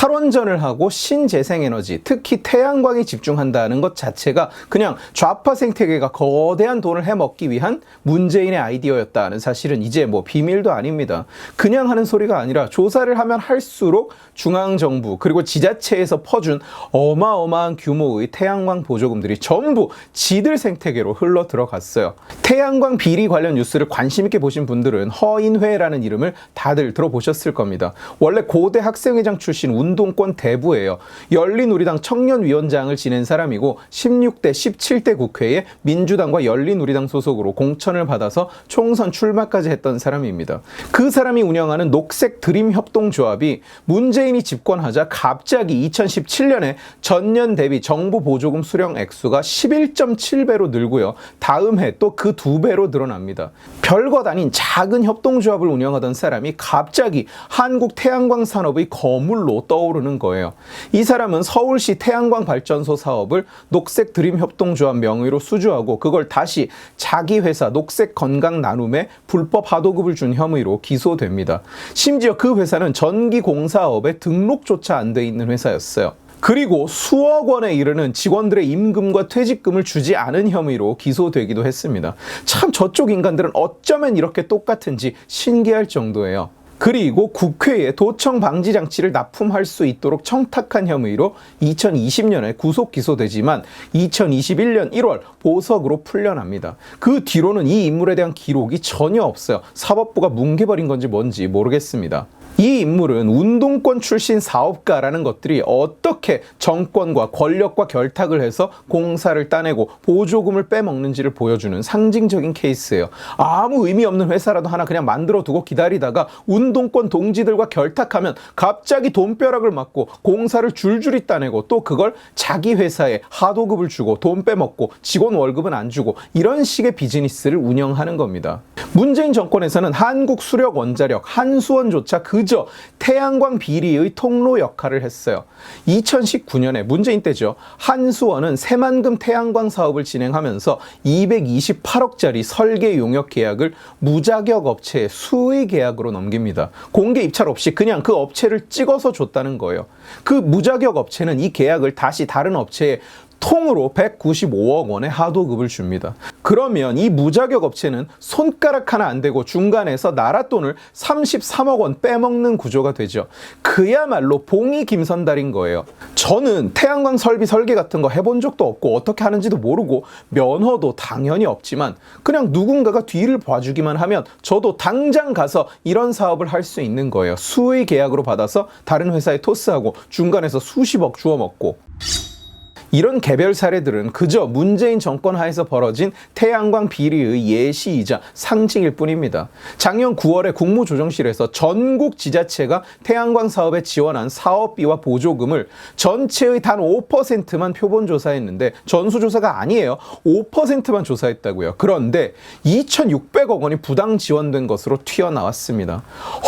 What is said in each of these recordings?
탈원전을 하고 신재생에너지, 특히 태양광에 집중한다는 것 자체가 그냥 좌파 생태계가 거대한 돈을 해먹기 위한 문재인의 아이디어였다는 사실은 이제 뭐 비밀도 아닙니다. 그냥 하는 소리가 아니라 조사를 하면 할수록 중앙정부 그리고 지자체에서 퍼준 어마어마한 규모의 태양광 보조금들이 전부 지들 생태계로 흘러 들어갔어요. 태양광 비리 관련 뉴스를 관심 있게 보신 분들은 허인회라는 이름을 다들 들어보셨을 겁니다. 원래 고대 학생회장 출신 운 동권 대부예요. 열린우리당 청년위원장을 지낸 사람이고 16대, 17대 국회에 민주당과 열린우리당 소속으로 공천을 받아서 총선 출마까지 했던 사람입니다. 그 사람이 운영하는 녹색 드림 협동조합이 문재인이 집권하자 갑자기 2017년에 전년 대비 정부 보조금 수령 액수가 11.7배로 늘고요. 다음 해 또 그 두 배로 늘어납니다. 별것 아닌 작은 협동조합을 운영하던 사람이 갑자기 한국 태양광 산업의 거물로 떠 오르는 거예요. 이 사람은 서울시 태양광 발전소 사업을 녹색 드림 협동조합 명의로 수주하고 그걸 다시 자기 회사 녹색 건강 나눔에 불법 하도급을 준 혐의로 기소됩니다. 심지어 그 회사는 전기 공사업에 등록조차 안 돼 있는 회사였어요. 그리고 수억 원에 이르는 직원들의 임금과 퇴직금을 주지 않은 혐의로 기소되기도 했습니다. 참 저쪽 인간들은 어쩌면 이렇게 똑같은지 신기할 정도예요. 그리고 국회에 도청 방지 장치를 납품할 수 있도록 청탁한 혐의로 2020년에 구속 기소되지만 2021년 1월 보석으로 풀려납니다. 그 뒤로는 이 인물에 대한 기록이 전혀 없어요. 사법부가 뭉개버린 건지 뭔지 모르겠습니다. 이 인물은 운동권 출신 사업가라는 것들이 어떻게 정권과 권력과 결탁을 해서 공사를 따내고 보조금을 빼먹는지를 보여주는 상징적인 케이스예요. 아무 의미 없는 회사라도 하나 그냥 만들어 두고 기다리다가 운동권 동지들과 결탁하면 갑자기 돈벼락을 맞고 공사를 줄줄이 따내고 또 그걸 자기 회사에 하도급을 주고 돈 빼먹고 직원 월급은 안 주고 이런 식의 비즈니스를 운영하는 겁니다. 문재인 정권에서는 한국 수력 원자력 한수원조차 그저 태양광 비리의 통로 역할을 했어요. 2019년에 문재인 때죠. 한수원은 새만금 태양광 사업을 진행하면서 228억짜리 설계 용역 계약을 무자격 업체에 수의 계약으로 넘깁니다. 공개 입찰 없이 그냥 그 업체를 찍어서 줬다는 거예요. 그 무자격 업체는 이 계약을 다시 다른 업체에 통으로 195억 원의 하도급을 줍니다. 그러면 이 무자격 업체는 손가락 하나 안 대고 중간에서 나라 돈을 33억 원 빼먹는 구조가 되죠. 그야말로 봉이 김선달인 거예요. 저는 태양광 설비 설계 같은 거 해본 적도 없고 어떻게 하는지도 모르고 면허도 당연히 없지만 그냥 누군가가 뒤를 봐주기만 하면 저도 당장 가서 이런 사업을 할 수 있는 거예요. 수의 계약으로 받아서 다른 회사에 토스하고 중간에서 수십억 주워 먹고. 이런 개별 사례들은 그저 문재인 정권 하에서 벌어진 태양광 비리의 예시이자 상징일 뿐입니다. 작년 9월에 국무조정실에서 전국 지자체가 태양광 사업에 지원한 사업비와 보조금을 전체의 단 5%만 표본 조사했는데 전수조사가 아니에요. 5%만 조사했다고요. 그런데 2,600억 원이 부당 지원된 것으로 튀어나왔습니다.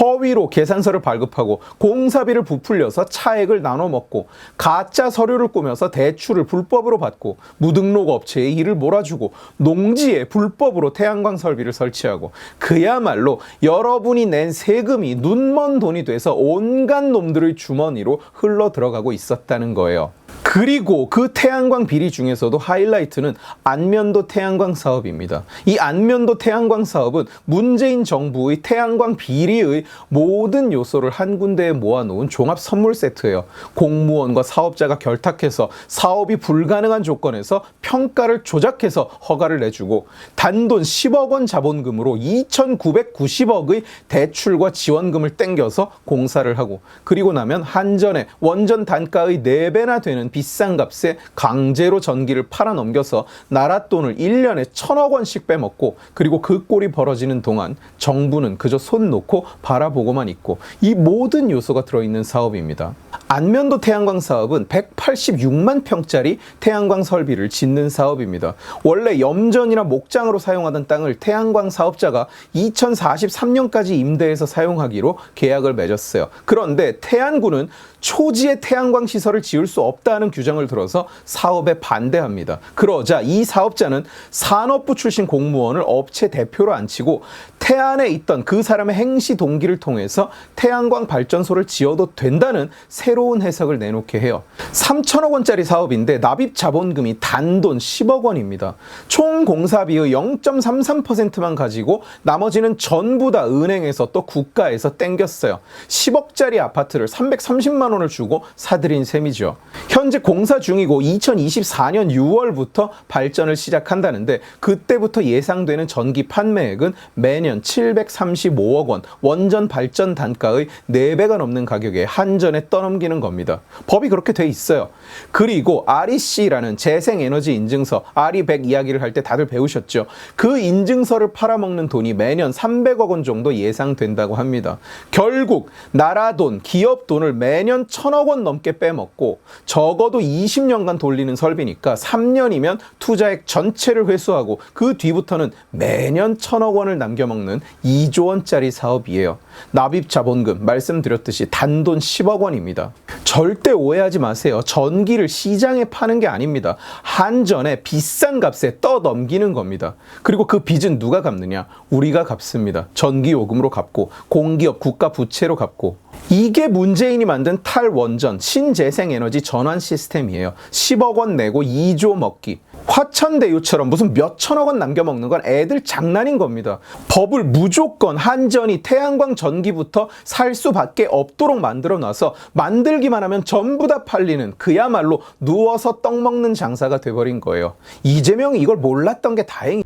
허위로 계산서를 발급하고 공사비를 부풀려서 차액을 나눠 먹고 가짜 서류를 꾸며서 대출 대출을 불법으로 받고 무등록 업체에 일을 몰아주고 농지에 불법으로 태양광 설비를 설치하고 그야말로 여러분이 낸 세금이 눈먼 돈이 돼서 온갖 놈들의 주머니로 흘러 들어가고 있었다는 거예요. 그리고 그 태양광 비리 중에서도 하이라이트는 안면도 태양광 사업입니다. 이 안면도 태양광 사업은 문재인 정부의 태양광 비리의 모든 요소를 한 군데에 모아놓은 종합 선물 세트예요. 공무원과 사업자가 결탁해서 사업이 불가능한 조건에서 평가를 조작해서 허가를 내주고 단돈 10억 원 자본금으로 2,990억의 대출과 지원금을 땡겨서 공사를 하고 그리고 나면 한전에 원전 단가의 4배나 되는 비싼 값에 강제로 전기를 팔아 넘겨서 나라 돈을 1년에 천억 원씩 빼먹고 그리고 그 꼴이 벌어지는 동안 정부는 그저 손 놓고 바라보고만 있고 이 모든 요소가 들어있는 사업입니다. 안면도 태양광 사업은 186만 평짜리 태양광 설비를 짓는 사업입니다. 원래 염전이나 목장으로 사용하던 땅을 태양광 사업자가 2043년까지 임대해서 사용하기로 계약을 맺었어요. 그런데 태안구는 초지에 태양광 시설을 지을 수 없다는 규정을 들어서 사업에 반대합니다. 그러자 이 사업자는 산업부 출신 공무원을 업체 대표로 앉히고 태안에 있던 그 사람의 행시 동기를 통해서 태양광 발전소를 지어도 된다는 새로 새로운 해석을 내놓게 해요. 3천억 원짜리 사업인데 납입 자본금이 단돈 10억 원입니다. 총 공사비의 0.33%만 가지고 나머지는 전부 다 은행에서 또 국가에서 땡겼어요. 10억짜리 아파트를 330만 원을 주고 사들인 셈이죠. 현재 공사 중이고 2024년 6월부터 발전을 시작한다는데 그때부터 예상되는 전기 판매액은 매년 735억 원, 원전 발전 단가의 4배가 넘는 가격에 한전에 떠넘기는 겁니다. 법이 그렇게 돼 있어요. 그리고 REC라는 재생에너지 인증서, RE100 이야기를 할 때 다들 배우셨죠. 그 인증서를 팔아먹는 돈이 매년 300억 원 정도 예상된다고 합니다. 결국 나라 돈, 기업 돈을 매년 1000억 원 넘게 빼먹고 적어 도 20년간 돌리는 설비니까 3년이면 투자액 전체를 회수하고 그 뒤부터는 매년 1000억 원을 남겨먹는 2조 원짜리 사업이에요. 납입 자본금 말씀드렸듯이 단돈 10억 원입니다. 절대 오해하지 마세요. 전기를 시장에 파는 게 아닙니다. 한전에 비싼 값에 떠넘기는 겁니다. 그리고 그 빚은 누가 갚느냐? 우리가 갚습니다. 전기 요금으로 갚고 공기업 국가 부채로 갚고 이게 문재인이 만든 탈원전 신재생에너지 전환 시스템이에요. 10억 원 내고 2조 먹기. 화천대유처럼 무슨 몇천억 원 남겨 먹는 건 애들 장난인 겁니다. 법을 무조건 한전이 태양광 전기부터 살 수밖에 없도록 만들어 놔서 만들기만 하면 전부 다 팔리는 그야말로 누워서 떡 먹는 장사가 돼버린 거예요. 이재명이 이걸 몰랐던 게 다행이.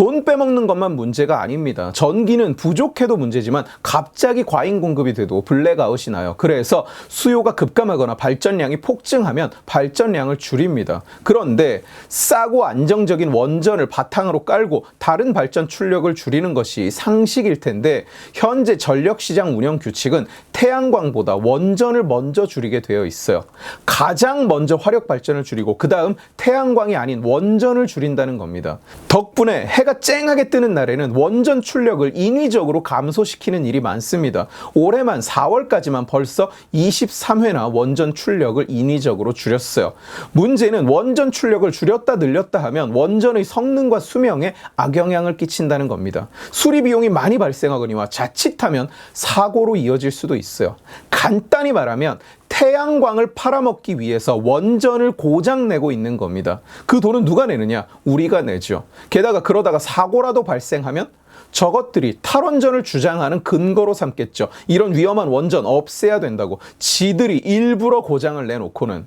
돈 빼먹는 것만 문제가 아닙니다. 전기는 부족해도 문제지만 갑자기 과잉 공급이 돼도 블랙아웃이 나요. 그래서 수요가 급감하거나 발전량이 폭증하면 발전량을 줄입니다. 그런데 싸고 안정적인 원전을 바탕으로 깔고 다른 발전 출력을 줄이는 것이 상식일 텐데 현재 전력 시장 운영 규칙은 태양광보다 원전을 먼저 줄이게 되어 있어요. 가장 먼저 화력 발전을 줄이고 그 다음 태양광이 아닌 원전을 줄인다는 겁니다. 덕분에 해가 쨍하게 뜨는 날에는 원전 출력을 인위적으로 감소시키는 일이 많습니다. 올해만 4월까지만 벌써 23회나 원전 출력을 인위적으로 줄였어요. 문제는 원전 출력을 줄였다 늘렸다 하면 원전의 성능과 수명에 악영향을 끼친다는 겁니다. 수리 비용이 많이 발생하거니와 자칫하면 사고로 이어질 수도 있 어요. 간단히 말하면 태양광을 팔아먹기 위해서 원전을 고장 내고 있는 겁니다. 그 돈은 누가 내느냐? 우리가 내죠. 게다가 그러다가 사고라도 발생하면 저것들이 탈원전을 주장하는 근거로 삼겠죠. 이런 위험한 원전 없애야 된다고. 지들이 일부러 고장을 내놓고는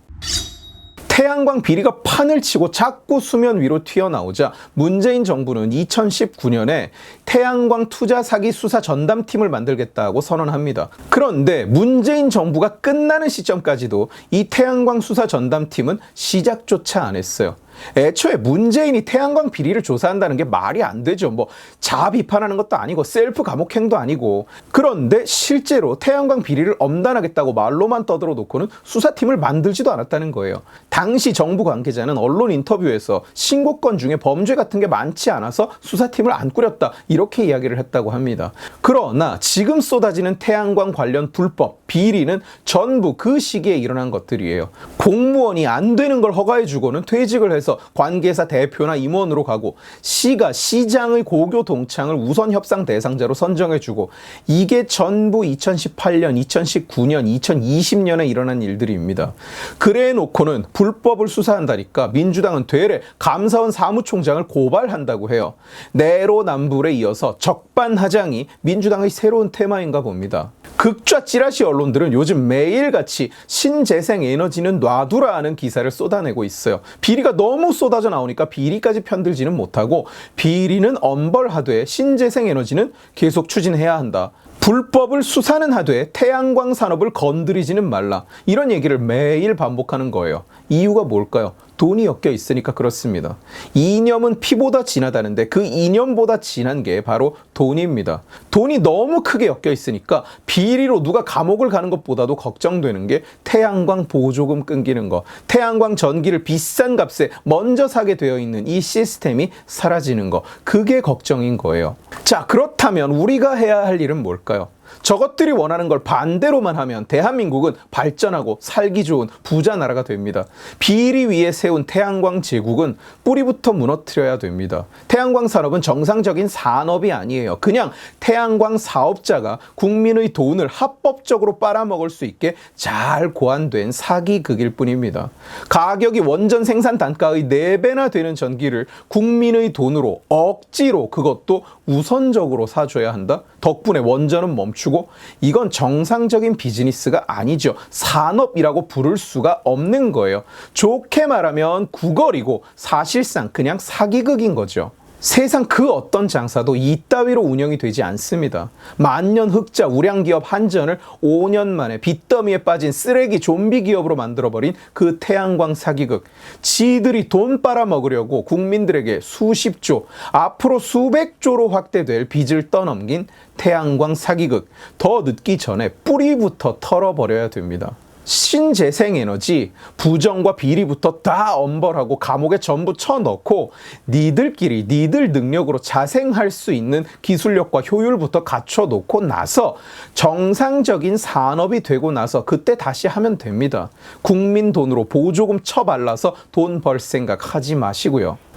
태양광 비리가 판을 치고 자꾸 수면 위로 튀어나오자 문재인 정부는 2019년에 태양광 투자 사기 수사 전담팀을 만들겠다고 선언합니다. 그런데 문재인 정부가 끝나는 시점까지도 이 태양광 수사 전담팀은 시작조차 안 했어요. 애초에 문재인이 태양광 비리를 조사한다는 게 말이 안 되죠. 뭐 자아 비판하는 것도 아니고 셀프 감옥행도 아니고. 그런데 실제로 태양광 비리를 엄단하겠다고 말로만 떠들어 놓고는 수사팀을 만들지도 않았다는 거예요. 당시 정부 관계자는 언론 인터뷰에서 신고건 중에 범죄 같은 게 많지 않아서 수사팀을 안 꾸렸다. 이렇게 이야기를 했다고 합니다. 그러나 지금 쏟아지는 태양광 관련 불법, 비리는 전부 그 시기에 일어난 것들이에요. 공무원이 안 되는 걸 허가해 주고는 퇴직을 해서 관계사 대표나 임원으로 가고 시가 시장의 고교 동창을 우선 협상 대상자로 선정해 주고 이게 전부 2018년, 2019년, 2020년에 일어난 일들입니다. 그래 놓고는 불법을 수사한다니까 민주당은 되레 감사원 사무총장을 고발한다고 해요. 내로남불에 이어서 적반하장이 민주당의 새로운 테마인가 봅니다. 극좌 찌라시 언론들은 요즘 매일같이 신재생 에너지는 놔두라는 기사를 쏟아내고 있어요. 비리가 너무 쏟아져 나오니까 비리까지 편들지는 못하고 비리는 엄벌하되 신재생 에너지는 계속 추진해야 한다. 불법을 수사는 하되 태양광 산업을 건드리지는 말라. 이런 얘기를 매일 반복하는 거예요. 이유가 뭘까요? 돈이 엮여 있으니까 그렇습니다. 이념은 피보다 진하다는데 그 이념보다 진한 게 바로 돈입니다. 돈이 너무 크게 엮여 있으니까 비리로 누가 감옥을 가는 것보다도 걱정되는 게 태양광 보조금 끊기는 거. 태양광 전기를 비싼 값에 먼저 사게 되어 있는 이 시스템이 사라지는 거. 그게 걱정인 거예요. 자, 그렇다면 우리가 해야 할 일은 뭘까요? 저것들이 원하는 걸 반대로만 하면 대한민국은 발전하고 살기 좋은 부자 나라가 됩니다. 비리 위에 세운 태양광 제국은 뿌리부터 무너뜨려야 됩니다. 태양광 산업은 정상적인 산업이 아니에요. 그냥 태양광 사업자가 국민의 돈을 합법적으로 빨아먹을 수 있게 잘 고안된 사기극일 뿐입니다. 가격이 원전 생산 단가의 4배나 되는 전기를 국민의 돈으로 억지로 그것도 우선적으로 사줘야 한다? 덕분에 원전은 멈 추고 이건 정상적인 비즈니스가 아니죠. 산업이라고 부를 수가 없는 거예요. 좋게 말하면 구걸이고 사실상 그냥 사기극인 거죠. 세상 그 어떤 장사도 이따위로 운영이 되지 않습니다. 만년 흑자 우량기업 한전을 5년 만에 빚더미에 빠진 쓰레기 좀비 기업으로 만들어버린 그 태양광 사기극. 지들이 돈 빨아먹으려고 국민들에게 수십조, 앞으로 수백조로 확대될 빚을 떠넘긴 태양광 사기극. 더 늦기 전에 뿌리부터 털어버려야 됩니다. 신재생 에너지 부정과 비리부터 다 엄벌하고 감옥에 전부 쳐넣고 니들끼리 니들 능력으로 자생할 수 있는 기술력과 효율부터 갖춰 놓고 나서 정상적인 산업이 되고 나서 그때 다시 하면 됩니다. 국민 돈으로 보조금 쳐발라서 돈 벌 생각 하지 마시고요.